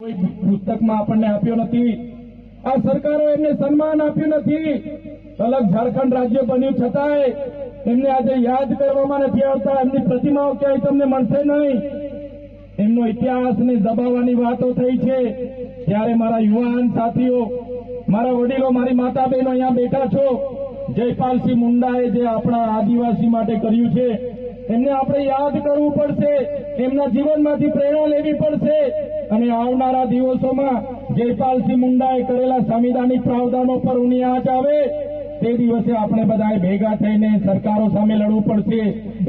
કોઈ પુસ્તકમાં આપણને આપ્યો નથી. આ સરકારો એમને સન્માન આપ્યું નથી. અલગ ઝારખંડ રાજ્ય બન્યું છતાંય એમને આજે યાદ કરવામાં નથી આવતા. એમની પ્રતિમાઓ ક્યાંય તમને મળશે નહીં. એમનો ઇતિહાસને દબાવવાની વાતો થઈ છે. ત્યારે મારા યુવાન સાથીઓ, મારા વડીલો, મારી માતા બહેનો અહીંયા બેઠા છો. જયપાલસિંહ મુંડાએ જે આપણા આદિવાસી માટે કર્યું છે એમને આપણે યાદ કરવું પડશે, એમના જીવનમાંથી પ્રેરણા લેવી પડશે. અને આવનારા દિવસોમાં જયપાલસિંહ મુંડાએ કરેલા સંવિધાનિક પ્રાવધાનો પર આંચ આવે, તે દિવસે આપણે બધાએ ભેગા થઈને સરકારો સામે લડવું પડશે,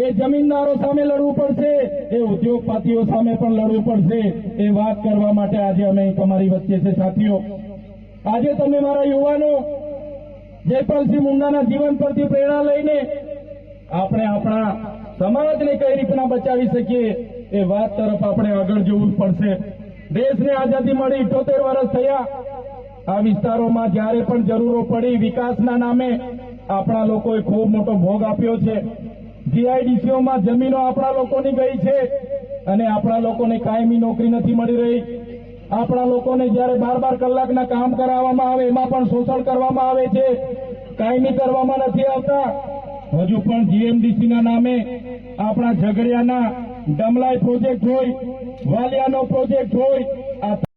એ જમીનદારો સામે લડવું પડશે, એ ઉદ્યોગપતિઓ સામે પણ લડવું પડશે, એ વાત કરવા માટે આજે અમે તમારી વચ્ચે છે સાથીઓ. આજે તમે મારા યુવાનો જયપાલસિંહ મુંડાના જીવન પરથી પ્રેરણા લઈને આપણે આપણા સમાજને કઈ રીતના બચાવી શકીએ એ વાત તરફ આપણે આગળ જવું પડશે. દેશને આઝાદી મળી, ઇઠોતેર વર્ષ થયા. આ વિસ્તારોમાં જ્યારે પણ જરૂરો પડી, વિકાસના નામે આપણા લોકોએ ખૂબ મોટો ભોગ આપ્યો છે. જીઆઈડીસીઓમાં જમીનો આપણા લોકોની ગઈ છે અને આપણા લોકોને કાયમી નોકરી નથી મળી રહી. આપણા લોકોને જ્યારે બાર બાર કલાકના કામ કરાવવામાં આવે, એમાં પણ શોષણ કરવામાં આવે છે. કાયમી કરવામાં નથી આવતા. હજુ પણ જીએમડીસીના નામે આપણા ઝઘડિયાના ડમલાઈ પ્રોજેક્ટ હોય વાલિયાનો પ્રોજેક્ટ હોય આ